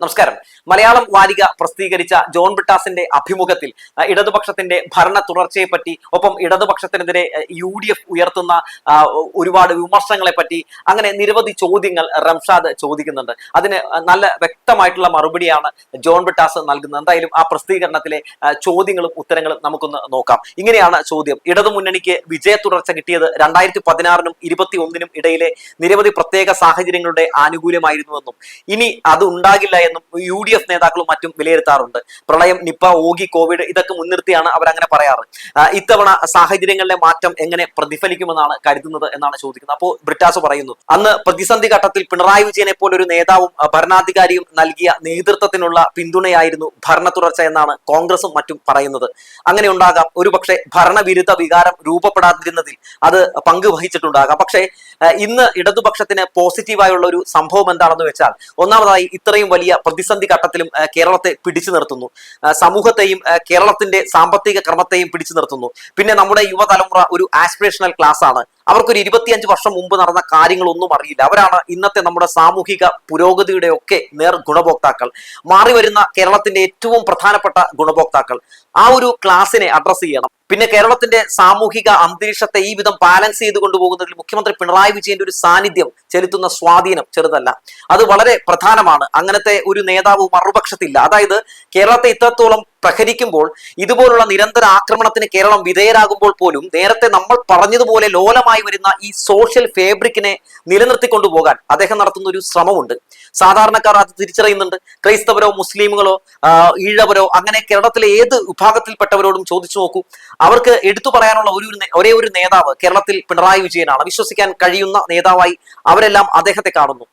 നമസ്കാരം. മലയാളം വാരിക പ്രസിദ്ധീകരിച്ച ജോൺ ബ്രിട്ടാസിന്റെ അഭിമുഖത്തിൽ ഇടതുപക്ഷത്തിന്റെ ഭരണ തുടർച്ചയെപ്പറ്റി ഒപ്പം ഇടതുപക്ഷത്തിനെതിരെ യു ഡി എഫ് ഉയർത്തുന്ന ഒരുപാട് വിമർശനങ്ങളെ പറ്റി അങ്ങനെ നിരവധി ചോദ്യങ്ങൾ റംഷാദ് ചോദിക്കുന്നുണ്ട്. അതിന് നല്ല വ്യക്തമായിട്ടുള്ള മറുപടിയാണ് ജോൺ ബ്രിട്ടാസ് നൽകുന്നത്. എന്തായാലും ആ പ്രസിദ്ധീകരണത്തിലെ ചോദ്യങ്ങളും ഉത്തരങ്ങളും നമുക്കൊന്ന് നോക്കാം. ഇങ്ങനെയാണ് ചോദ്യം. ഇടതുമുന്നണിക്ക് വിജയ തുടർച്ച കിട്ടിയത് രണ്ടായിരത്തി പതിനാറിനും ഇരുപത്തി ഒന്നിനും ഇടയിലെ നിരവധി പ്രത്യേക സാഹചര്യങ്ങളുടെ ആനുകൂല്യമായിരുന്നുവെന്നും. ഇനി അത് ഉണ്ടാകില്ല എന്നും യു ഡി എഫ് നേതാക്കളും മറ്റും വിലയിരുത്താറുണ്ട്. പ്രളയം നിപ്പ ഓഗി കോവിഡ് ഇതൊക്കെ മുൻനിർത്തിയാണ് അവർ അങ്ങനെ പറയാറ് ഇത്തവണ സാഹചര്യങ്ങളിലെ മാറ്റം എങ്ങനെ പ്രതിഫലിക്കുമെന്നാണ് കരുതുന്നത് എന്നാണ് ചോദിക്കുന്നത്. അപ്പോൾ ബ്രിട്ടാസ് പറയുന്നു അന്ന് പ്രതിസന്ധി ഘട്ടത്തിൽ പിണറായി വിജയനെ പോലൊരു നേതാവും ഭരണാധികാരിയും നൽകിയ നേതൃത്വത്തിനുള്ള പിന്തുണയായിരുന്നു ഭരണ തുടർച്ച എന്നാണ് കോൺഗ്രസും മറ്റും പറയുന്നത്. അങ്ങനെ ഉണ്ടാകാം ഒരുപക്ഷെ ഭരണവിരുദ്ധ വികാരം രൂപപ്പെടാതിരുന്നതിൽ അത് പങ്ക് വഹിച്ചിട്ടുണ്ടാകാം. പക്ഷേ ഇന്ന് ഇടതുപക്ഷത്തിന് പോസിറ്റീവായുള്ള ഒരു സംഭവം എന്താണെന്ന് വെച്ചാൽ ഒന്നാമതായി ഇത്രയും വലിയ പ്രതിസന്ധി ഘട്ടത്തിലും കേരളത്തെ പിടിച്ചു നിർത്തുന്നു. സമൂഹത്തെയും കേരളത്തിന്റെ സാമ്പത്തിക ക്രമത്തെയും പിടിച്ചു നിർത്തുന്നു. പിന്നെ നമ്മുടെ യുവതലമുറ ഒരു ആസ്പിറേഷണൽ ക്ലാസ് ആണ്. അവർക്കൊരു ഇരുപത്തിയഞ്ച് വർഷം മുമ്പ് നടന്ന കാര്യങ്ങളൊന്നും അറിയില്ല. അവരാണ് ഇന്നത്തെ നമ്മുടെ സാമൂഹിക പുരോഗതിയുടെ ഒക്കെ നേർ ഗുണഭോക്താക്കൾ. മാറി വരുന്ന കേരളത്തിന്റെ ഏറ്റവും പ്രധാനപ്പെട്ട ഗുണഭോക്താക്കൾ. ആ ഒരു ക്ലാസ്സിനെ അഡ്രസ് ചെയ്യണം. പിന്നെ കേരളത്തിന്റെ സാമൂഹിക അന്തരീക്ഷത്തെ ഈ വിധം ബാലൻസ് ചെയ്ത് കൊണ്ടുപോകുന്നതിൽ മുഖ്യമന്ത്രി പിണറായി വിജയന്റെ ഒരു സാന്നിധ്യം ചെലുത്തുന്ന സ്വാധീനം ചെറുതല്ല. അത് വളരെ പ്രധാനമാണ്. അങ്ങനത്തെ ഒരു നേതാവ് മറുപക്ഷത്തില്ല. അതായത് കേരളത്തെ ഇത്രത്തോളം പ്രഹരിക്കുമ്പോൾ ഇതുപോലുള്ള നിരന്തര ആക്രമണത്തിന് കേരളം വിധേയരാകുമ്പോൾ പോലും നേരത്തെ നമ്മൾ പറഞ്ഞതുപോലെ ലോലമായി വരുന്ന ഈ സോഷ്യൽ ഫേബ്രിക്കിനെ നിലനിർത്തിക്കൊണ്ടു പോകാൻ അദ്ദേഹം നടത്തുന്ന ഒരു ശ്രമമുണ്ട്. സാധാരണക്കാർ അത് തിരിച്ചറിയുന്നുണ്ട്. ക്രൈസ്തവരോ മുസ്ലിമുകളോ ഈഴവരോ അങ്ങനെ കേരളത്തിലെ ഏത് വിഭാഗത്തിൽപ്പെട്ടവരോടും ചോദിച്ചു നോക്കൂ. അവർക്ക് എടുത്തു പറയാനുള്ള ഒരു ഒരേ ഒരു നേതാവ് കേരളത്തിൽ പിണറായി വിജയനാണ്. വിശ്വസിക്കാൻ കഴിയുന്ന നേതാവായി അവരെല്ലാം അദ്ദേഹത്തെ കാണുന്നു.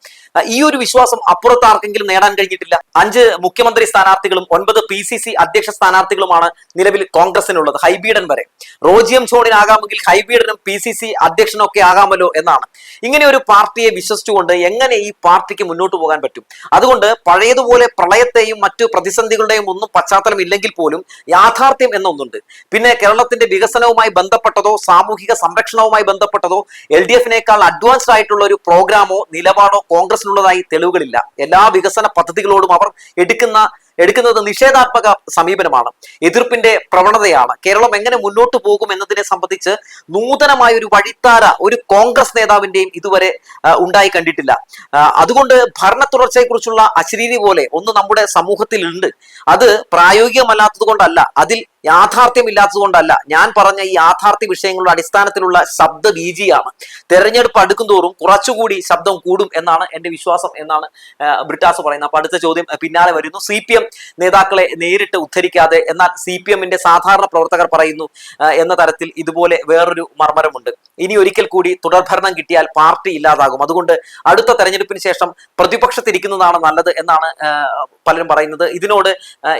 ഈ ഒരു വിശ്വാസം അപ്പുറത്ത് ആർക്കെങ്കിലും നേടാൻ കഴിഞ്ഞിട്ടില്ല. അഞ്ച് മുഖ്യമന്ത്രി സ്ഥാനാർത്ഥികളും ഒൻപത് പി സി സി അധ്യക്ഷ സ്ഥാനാർത്ഥികളുമാണ് നിലവിൽ കോൺഗ്രസിനുള്ളത്. ഹൈബീഡൻ വരെ. റോജിയം ജോണിനാകാമെങ്കിൽ ഹൈബീഡനും പി സി സി അധ്യക്ഷനൊക്കെ ആകാമല്ലോ എന്നാണ്. ഇങ്ങനെ ഒരു പാർട്ടിയെ വിശ്വസിച്ചുകൊണ്ട് എങ്ങനെ ഈ പാർട്ടിക്ക് മുന്നോട്ട് പോകാൻ പറ്റും? അതുകൊണ്ട് പഴയതുപോലെ പ്രളയത്തെയും മറ്റു പ്രതിസന്ധികളുടെയും ഒന്നും പശ്ചാത്തലം ഇല്ലെങ്കിൽ പോലും യാഥാർത്ഥ്യം എന്നൊന്നുണ്ട് പിന്നെ കേരളത്തിന്റെ വികസനവുമായി ബന്ധപ്പെട്ടതോ സാമൂഹിക സംരക്ഷണവുമായി ബന്ധപ്പെട്ടതോ എൽ ഡി എഫിനേക്കാൾ അഡ്വാൻസ്ഡ് ആയിട്ടുള്ള ഒരു പ്രോഗ്രാമോ നിലപാടോ കോൺഗ്രസിനുള്ളതായി തെളിവുകളില്ല. എല്ലാ വികസന പദ്ധതികളോടും അവർ എടുക്കുന്ന എടുക്കുന്നത് നിഷേധാത്മക സമീപനമാണ്. എതിർപ്പിന്റെ പ്രവണതയാണ്. കേരളം എങ്ങനെ മുന്നോട്ട് പോകും എന്നതിനെ സംബന്ധിച്ച് നൂതനമായ ഒരു വഴിത്താര ഒരു കോൺഗ്രസ് നേതാവിന്റെയും ഇതുവരെ ഉണ്ടായി കണ്ടിട്ടില്ല. അതുകൊണ്ട് ഭരണ തുടർച്ചയെക്കുറിച്ചുള്ള അശ്രീതി പോലെ ഒന്ന് നമ്മുടെ സമൂഹത്തിൽ ഉണ്ട് അത് പ്രായോഗികമല്ലാത്തത് കൊണ്ടല്ല അതിൽ യാഥാർത്ഥ്യമില്ലാത്തത് കൊണ്ടല്ല ഞാൻ പറഞ്ഞ ഈ യാഥാർത്ഥ്യ വിഷയങ്ങളുടെ അടിസ്ഥാനത്തിലുള്ള ശബ്ദ ബീജിയാണ് തെരഞ്ഞെടുപ്പ് അടുക്കും തോറും കുറച്ചുകൂടി ശബ്ദം കൂടും എന്നാണ് എന്റെ വിശ്വാസം എന്നാണ് ബ്രിട്ടാസ് പറയുന്നത്. അപ്പൊ അടുത്ത ചോദ്യം പിന്നാലെ വരുന്നു. സി പി എം നേതാക്കളെ നേരിട്ട് ഉദ്ധരിക്കാതെ എന്നാൽ സി പി എമ്മിന്റെ സാധാരണ പ്രവർത്തകർ പറയുന്നു എന്ന തരത്തിൽ ഇതുപോലെ വേറൊരു മർമ്മരമുണ്ട്. ഇനി ഒരിക്കൽ കൂടി തുടർഭരണം കിട്ടിയാൽ പാർട്ടി ഇല്ലാതാകും. അതുകൊണ്ട് അടുത്ത തെരഞ്ഞെടുപ്പിന് ശേഷം പ്രതിപക്ഷത്തിരിക്കുന്നതാണ് നല്ലത് എന്നാണ് പലരും പറയുന്നത്. ഇതിനോട്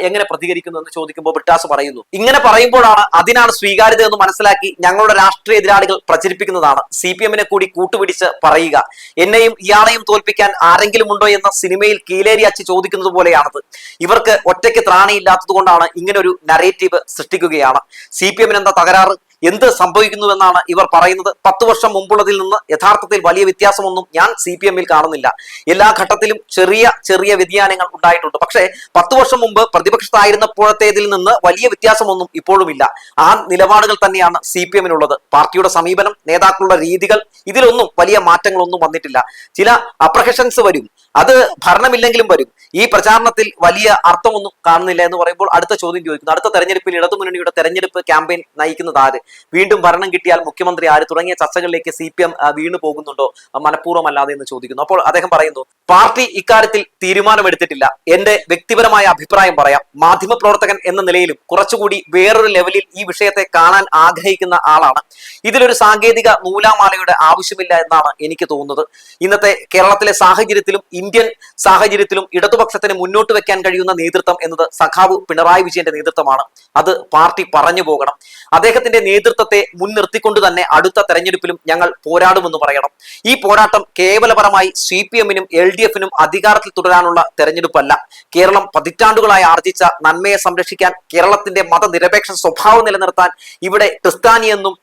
എങ്ങനെ പ്രതികരിക്കുന്നു എന്ന് ചോദിക്കുമ്പോൾ ബ്രിട്ടാസ് പറയുന്നു ഇങ്ങനെ പറയുമ്പോഴാണ് അതിനാണ് സ്വീകാര്യത എന്ന് മനസ്സിലാക്കി ഞങ്ങളുടെ രാഷ്ട്രീയ എതിരാളികൾ പ്രചരിപ്പിക്കുന്നതാണ്. സി പി എമ്മിനെ കൂടി കൂട്ടുപിടിച്ച് പറയുക. എന്നെയും ഇയാളെയും തോൽപ്പിക്കാൻ ആരെങ്കിലും ഉണ്ടോ എന്ന സിനിമയിൽ കീലേരി അച്ഛ ചോദിക്കുന്നത് പോലെയാണത്. ഇവർക്ക് ഒറ്റയ്ക്ക് ത്രാണിയില്ലാത്തത് കൊണ്ടാണ് ഇങ്ങനെ ഒരു നരേറ്റീവ് സൃഷ്ടിക്കുകയാണ്. സി പി എമ്മിന് എന്താ തകരാറ്? എന്ത് സംഭവിക്കുന്നുവെന്നാണ് ഇവർ പറയുന്നത്. പത്ത് വർഷം മുമ്പുള്ളതിൽ നിന്ന് യഥാർത്ഥത്തിൽ വലിയ വ്യത്യാസമൊന്നും ഞാൻ സി പി എമ്മിൽ കാണുന്നില്ല. എല്ലാ ഘട്ടത്തിലും ചെറിയ ചെറിയ വ്യതിയാനങ്ങൾ ഉണ്ടായിട്ടുണ്ട്. പക്ഷേ പത്ത് വർഷം മുമ്പ് പ്രതിപക്ഷത്തായിരുന്നപ്പോഴത്തേതിൽ നിന്ന് വലിയ വ്യത്യാസമൊന്നും ഇപ്പോഴുമില്ല. ആ നിലപാടുകൾ തന്നെയാണ് സി പി എമ്മിനുള്ളത്. പാർട്ടിയുടെ സമീപനം നേതാക്കളുടെ രീതികൾ ഇതിലൊന്നും വലിയ മാറ്റങ്ങളൊന്നും വന്നിട്ടില്ല. ചില അപ്രഹഷൻസ് വരും. അത് ഭരണമില്ലെങ്കിലും വരും. ഈ പ്രചാരണത്തിൽ വലിയ അർത്ഥമൊന്നും കാണുന്നില്ല എന്ന് പറയുമ്പോൾ അടുത്ത ചോദ്യം ചോദിക്കുന്നു. അടുത്ത തെരഞ്ഞെടുപ്പിൽ ഇടതുമുന്നണിയുടെ തെരഞ്ഞെടുപ്പ് ക്യാമ്പയിൻ നയിക്കുന്നത് ആര്? വീണ്ടും ഭരണം കിട്ടിയാൽ മുഖ്യമന്ത്രി ആര്? തുടങ്ങിയ ചർച്ചകളിലേക്ക് സി പി എം വീണു പോകുന്നുണ്ടോ? മനഃപൂർവമല്ലാതെ എന്ന് ചോദിക്കുന്നു. അപ്പോൾ അദ്ദേഹം പറയുന്നു പാർട്ടി ഇക്കാര്യത്തിൽ തീരുമാനമെടുത്തിട്ടില്ല. എന്റെ വ്യക്തിപരമായ അഭിപ്രായം പറയാം. മാധ്യമപ്രവർത്തകൻ എന്ന നിലയിലും കുറച്ചുകൂടി വേറൊരു ലെവലിൽ ഈ വിഷയത്തെ കാണാൻ ആഗ്രഹിക്കുന്ന ആളാണ്. ഇതിലൊരു സാങ്കേതിക നൂലാമാലയുടെ ആവശ്യമില്ല എന്നാണ് എനിക്ക് തോന്നുന്നത്. ഇന്നത്തെ കേരളത്തിലെ സാഹചര്യത്തിലും ഇന്ത്യൻ സാഹചര്യത്തിലും ഇടതുപക്ഷത്തിന് മുന്നോട്ട് വെക്കാൻ കഴിയുന്ന നേതൃത്വം എന്നത് സഖാവ് പിണറായി വിജയന്റെ നേതൃത്വമാണ്. അത് പാർട്ടി പറഞ്ഞു പോകണം. അദ്ദേഹത്തിന്റെ നേതൃത്വത്തെ മുൻനിർത്തിക്കൊണ്ട് തന്നെ അടുത്ത തെരഞ്ഞെടുപ്പിലും ഞങ്ങൾ പോരാടുമെന്ന് പറയണം. ഈ പോരാട്ടം കേവലപരമായി സി പി എമ്മിനും എൽ ഡി എഫിനും അധികാരത്തിൽ തുടരാനുള്ള തെരഞ്ഞെടുപ്പല്ല. കേരളം പതിറ്റാണ്ടുകളായി ആർജിച്ച നന്മയെ സംരക്ഷിക്കാൻ കേരളത്തിന്റെ മതനിരപേക്ഷ സ്വഭാവം നിലനിർത്താൻ ഇവിടെ ക്രിസ്ത്യാനിയെന്നും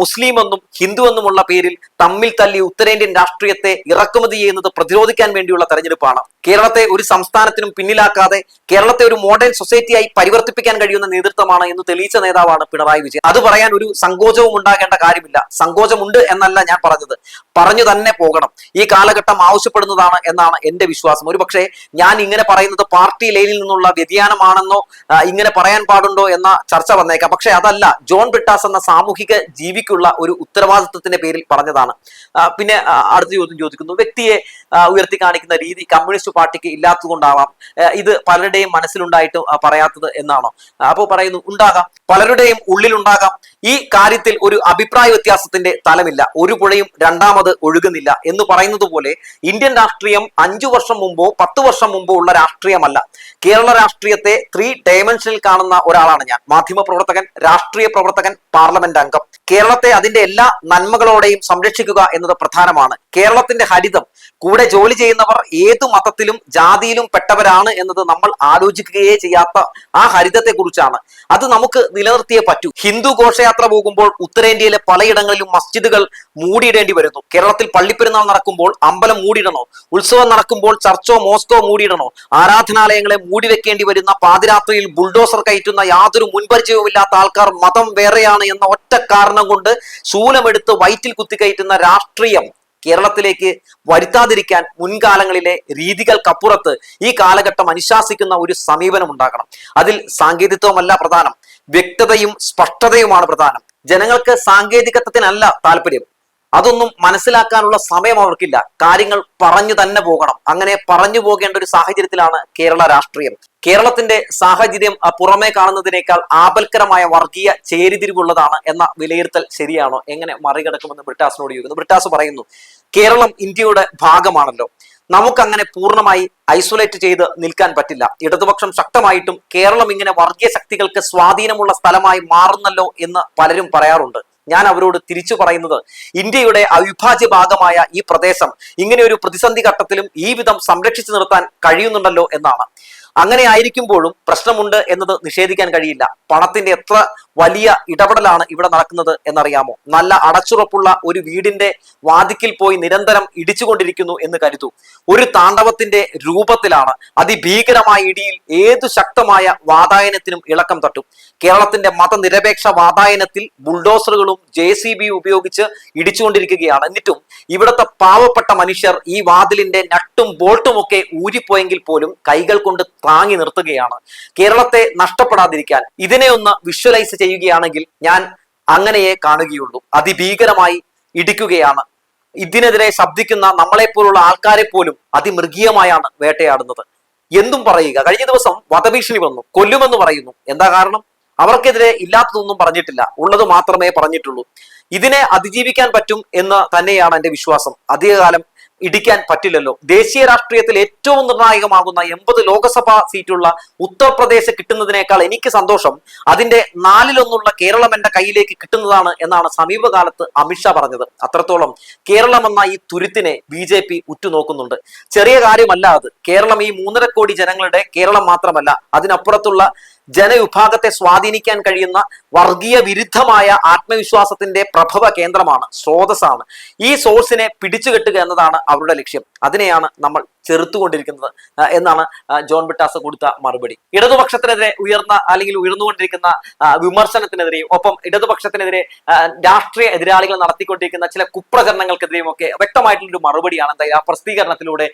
മുസ്ലിം എന്നും ഹിന്ദു എന്നുമുള്ള പേരിൽ തമ്മിൽ തല്ലി ഉത്തരേന്ത്യൻ രാഷ്ട്രീയത്തെ ഇറക്കുമതി ചെയ്യുന്നത് പ്രതിരോധിക്കാൻ വേണ്ടിയുള്ള തെരഞ്ഞെടുപ്പാണ്. കേരളത്തെ ഒരു സംസ്ഥാനത്തിനും പിന്നിലാക്കാതെ കേരളത്തെ ഒരു മോഡേൺ സൊസൈറ്റിയായി പരിവർത്തിപ്പിക്കാൻ കഴിയുന്ന നേതൃത്വമാണ് എന്ന് തെളിയിച്ച നേതാവാണ് പിണറായി വിജയൻ. അത് പറയാൻ ഒരു സങ്കോചവും ഉണ്ടാകേണ്ട കാര്യമില്ല. സങ്കോചമുണ്ട് എന്നല്ല ഞാൻ പറഞ്ഞത്. പറഞ്ഞു തന്നെ പോകണം. ഈ കാലഘട്ടം ആവശ്യപ്പെടുന്നതാണ് എന്നാണ് എന്റെ വിശ്വാസം. ഒരുപക്ഷേ ഞാൻ ഇങ്ങനെ പറയുന്നത് പാർട്ടി ലൈനിൽ നിന്നുള്ള വ്യതിയാനമാണെന്നോ ഇങ്ങനെ പറയാൻ പാടുണ്ടോ എന്ന ചർച്ച വന്നേക്കാം. പക്ഷെ അതല്ല ജോൺ ബ്രിട്ടാസ് എന്ന സാമൂഹിക ജീവിക്കുള്ള ഒരു ഉത്തരവാദിത്വത്തിന്റെ പേരിൽ പറഞ്ഞതാണ്. പിന്നെ അടുത്ത ചോദ്യം ചോദിക്കുന്നു. വ്യക്തിയെ ഉയർത്തി കാണിക്കുന്ന രീതി കമ്മ്യൂണിസ്റ്റ് പാർട്ടിക്ക് ഇല്ലാത്തതുകൊണ്ടാവാം ഇത് പലരുടെയും മനസ്സിലുണ്ടായിട്ട് പറയാത്തത് എന്നാണോ? അപ്പോൾ പറയുന്നു ഉണ്ടാകാം പലരുടെയും ഉള്ളിലുണ്ടാകാം. ഈ കാര്യത്തിൽ ഒരു അഭിപ്രായ വ്യത്യാസത്തിന്റെ തലമില്ല. ഒരു പുഴയും രണ്ടാമത് ഒഴുകുന്നില്ല. എന്ന് പറയുന്നത് പോലെ ഇന്ത്യൻ രാഷ്ട്രീയം അഞ്ചു വർഷം മുമ്പോ പത്ത് വർഷം മുമ്പോ ഉള്ള രാഷ്ട്രീയമല്ല. കേരള രാഷ്ട്രീയത്തെ ത്രീ ഡയമെൻഷനിൽ കാണുന്ന ഒരാളാണ് ഞാൻ. മാധ്യമ പ്രവർത്തകൻ രാഷ്ട്രീയ പ്രവർത്തകൻ പാർലമെന്റ് അംഗം. കേരളത്തെ അതിന്റെ എല്ലാ നന്മകളോടെയും സംരക്ഷിക്കുക എന്നത് പ്രധാനമാണ്. കേരളത്തിന്റെ ഹരിതം കൂടെ ജോലി ചെയ്യുന്നവർ ഏതു മതത്തിലും ജാതിയിലും പെട്ടവരാണ് എന്നത് നമ്മൾ ആലോചിക്കുകയേ ചെയ്യാത്ത ആ ഹരിതത്തെ കുറിച്ചാണ് അത് നമുക്ക് നിലനിർത്തിയേ പറ്റൂ. ഹിന്ദു ഘോഷയാത്ര പോകുമ്പോൾ ഉത്തരേന്ത്യയിലെ പലയിടങ്ങളിലും മസ്ജിദുകൾ മൂടിയിടേണ്ടി വരുന്നു. കേരളത്തിൽ പള്ളിപ്പെരുന്നാൾ നടക്കുമ്പോൾ അമ്പലം മൂടിയിടണോ? ഉത്സവം നടക്കുമ്പോൾ ചർച്ചോ മോസ്കോ മൂടിയിടണോ? ആരാധനാലയങ്ങളെ മൂടി വെക്കേണ്ടി വരുന്ന പാതിരാത്രിയിൽ ബുൾഡോസർ കയറ്റുന്ന യാതൊരു മുൻപരിചയവുമില്ലാത്ത ആൾക്കാർ മതം വേറെയാണ് എന്ന ഒറ്റ കാരണം കൊണ്ട് ശൂലമെടുത്ത് വയറ്റിൽ കുത്തിക്കയറ്റുന്ന രാഷ്ട്രീയം കേരളത്തിലേക്ക് വരുത്താതിരിക്കാൻ മുൻകാലങ്ങളിലെ രീതികൾക്കപ്പുറത്ത് ഈ കാലഘട്ടം അനുശാസിക്കുന്ന ഒരു സമീപനം ഉണ്ടാകണം. അതിൽ സാങ്കേതികത്വമല്ല പ്രധാനം. വ്യക്തതയും സ്പഷ്ടതയുമാണ് പ്രധാനം. ജനങ്ങൾക്ക് സാങ്കേതികത്വത്തിനല്ല താല്പര്യം. അതൊന്നും മനസ്സിലാക്കാനുള്ള സമയം അവർക്കില്ല. കാര്യങ്ങൾ പറഞ്ഞു തന്നെ പോകണം. അങ്ങനെ പറഞ്ഞു പോകേണ്ട ഒരു സാഹചര്യത്തിലാണ് കേരള രാഷ്ട്രീയം. കേരളത്തിന്റെ സാഹചര്യം പുറമേ കാണുന്നതിനേക്കാൾ ആപൽക്കരമായ വർഗീയ ചേരിതിരിവുള്ളതാണ് എന്ന വിലയിരുത്തൽ ശരിയാണോ? എങ്ങനെ മറികടക്കുമെന്ന് ബ്രിട്ടാസിനോട് ചോദിക്കുന്നു. ബ്രിട്ടാസ് പറയുന്നു കേരളം ഇന്ത്യയുടെ ഭാഗമാണല്ലോ. നമുക്കങ്ങനെ പൂർണമായി ഐസൊലേറ്റ് ചെയ്ത് നിൽക്കാൻ പറ്റില്ല. ഇടതുപക്ഷം ശക്തമായിട്ടും കേരളം ഇങ്ങനെ വർഗീയ ശക്തികൾക്ക് സ്വാധീനമുള്ള സ്ഥലമായി മാറുന്നല്ലോ എന്ന് പലരും പറയാറുണ്ട്. ഞാൻ അവരോട് തിരിച്ചു പറയുന്നത് ഇന്ത്യയുടെ അവിഭാജ്യ ഭാഗമായ ഈ പ്രദേശം ഇങ്ങനെ ഒരു പ്രതിസന്ധി ഘട്ടത്തിലും ഈ വിധം സംരക്ഷിച്ചു നിർത്താൻ കഴിയുന്നുണ്ടല്ലോ എന്നാണ്. അങ്ങനെ ആയിരിക്കുമ്പോഴും പ്രശ്നമുണ്ട് എന്നത് നിഷേധിക്കാൻ കഴിയില്ല. പണത്തിന്റെ എത്ര വലിയ ഇടപെടലാണ് ഇവിടെ നടക്കുന്നത് എന്നറിയാമോ? നല്ല അടച്ചുറപ്പുള്ള ഒരു വീടിന്റെ വാതിക്കിൽ പോയി നിരന്തരം ഇടിച്ചുകൊണ്ടിരിക്കുന്നു എന്ന് കരുതൂ. ഒരു താണ്ഡവത്തിന്റെ രൂപത്തിലാണ് അതിഭീകരമായ ഇടിയിൽ ഏതു ശക്തമായ വാതായനത്തിനും ഇളക്കം തട്ടും. കേരളത്തിന്റെ മതനിരപേക്ഷ വാതായനത്തിൽ ബുൾഡോസറുകളും ജെ സി ബി ഉപയോഗിച്ച് ഇടിച്ചുകൊണ്ടിരിക്കുകയാണ്. എന്നിട്ടും ഇവിടുത്തെ പാവപ്പെട്ട മനുഷ്യർ ഈ വാതിലിന്റെ നട്ടും ബോൾട്ടും ഒക്കെ ഊരിപ്പോയെങ്കിൽ പോലും കൈകൾ കൊണ്ട് താങ്ങി നിർത്തുകയാണ്. കേരളത്തെ നഷ്ടപ്പെടാതിരിക്കാൻ ഇതിനെ ഒന്ന് വിഷ്വലൈസ് ചെയ്യുകയാണെങ്കിൽ ഞാൻ അങ്ങനെയേ കാണുകയുള്ളൂ. അതിഭീകരമായി ഇടിക്കുകയാണ്. ഇതിനെതിരെ ശബ്ദിക്കുന്ന നമ്മളെ നമ്മളെപ്പോലുള്ള ആൾക്കാരെ പോലും അതിമൃഗീയമായാണ് വേട്ടയാടുന്നത്. എന്തും പറയുക. കഴിഞ്ഞ ദിവസം വധഭീഷണി വന്നു. കൊല്ലുമെന്ന് പറയുന്നു. എന്താ കാരണം? അവർക്കെതിരെ ഇല്ലാത്തതൊന്നും പറഞ്ഞിട്ടില്ല. ഉള്ളത് മാത്രമേ പറഞ്ഞിട്ടുള്ളൂ. ഇതിനെ അതിജീവിക്കാൻ പറ്റും എന്ന് തന്നെയാണ് എന്റെ വിശ്വാസം. അധികകാലം ഇടിക്കാൻ പറ്റില്ലല്ലോ. ദേശീയ രാഷ്ട്രീയത്തിൽ ഏറ്റവും നിർണായകമാകുന്ന എൺപത് ലോക്സഭാ സീറ്റുള്ള ഉത്തർപ്രദേശ് കിട്ടുന്നതിനേക്കാൾ എനിക്ക് സന്തോഷം അതിന്റെ നാലിലൊന്നുള്ള കേരളം എന്റെ കയ്യിലേക്ക് കിട്ടുന്നതാണ് എന്നാണ് സമീപകാലത്ത് അമിത്ഷാ പറഞ്ഞത്. അത്രത്തോളം കേരളം എന്ന ഈ തുരുത്തിനെ ബി ജെ പി ഉറ്റുനോക്കുന്നുണ്ട്. ചെറിയ കാര്യമല്ല അത്. കേരളം ഈ മൂന്നര കോടി ജനങ്ങളുടെ കേരളം മാത്രമല്ല അതിനപ്പുറത്തുള്ള ജനവിഭാഗത്തെ സ്വാധീനിക്കാൻ കഴിയുന്ന വർഗീയ വിരുദ്ധമായ ആത്മവിശ്വാസത്തിന്റെ പ്രഭവ കേന്ദ്രമാണ് സ്രോതസ്സാണ്. ഈ സോഴ്സിനെ പിടിച്ചുകെട്ടുക എന്നതാണ് അവരുടെ ലക്ഷ്യം. അതിനെയാണ് നമ്മൾ ചെറുത്തുകൊണ്ടിരിക്കുന്നത് എന്നാണ് ജോൺ ബിട്ടാസ് കൊടുത്ത മറുപടി. ഇടതുപക്ഷത്തിനെതിരെ ഉയർന്ന അല്ലെങ്കിൽ ഉയർന്നുകൊണ്ടിരിക്കുന്ന വിമർശനത്തിനെതിരെയും ഒപ്പം ഇടതുപക്ഷത്തിനെതിരെ രാഷ്ട്രീയ എതിരാളികൾ നടത്തിക്കൊണ്ടിരിക്കുന്ന ചില കുപ്രചരണങ്ങൾക്കെതിരെയും ഒക്കെ വ്യക്തമായിട്ടുള്ളൊരു മറുപടിയാണ് എന്തായാലും ആ പ്രസിദ്ധീകരണത്തിലൂടെ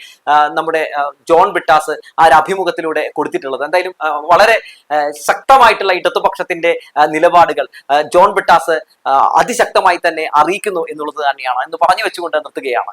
നമ്മുടെ ജോൺ ബിട്ടാസ് ആ ഒരു അഭിമുഖത്തിലൂടെ കൊടുത്തിട്ടുള്ളത്. എന്തായാലും വളരെ ശക്തമായിട്ടുള്ള ഇടതുപക്ഷത്തിന്റെ നിലപാടുകൾ ജോൺ ബിട്ടാസ് അതിശക്തമായി തന്നെ അറിയിക്കുന്നു എന്നുള്ളത് തന്നെയാണ്. എന്ന് പറഞ്ഞു വെച്ചുകൊണ്ട് നിർത്തുകയാണ്.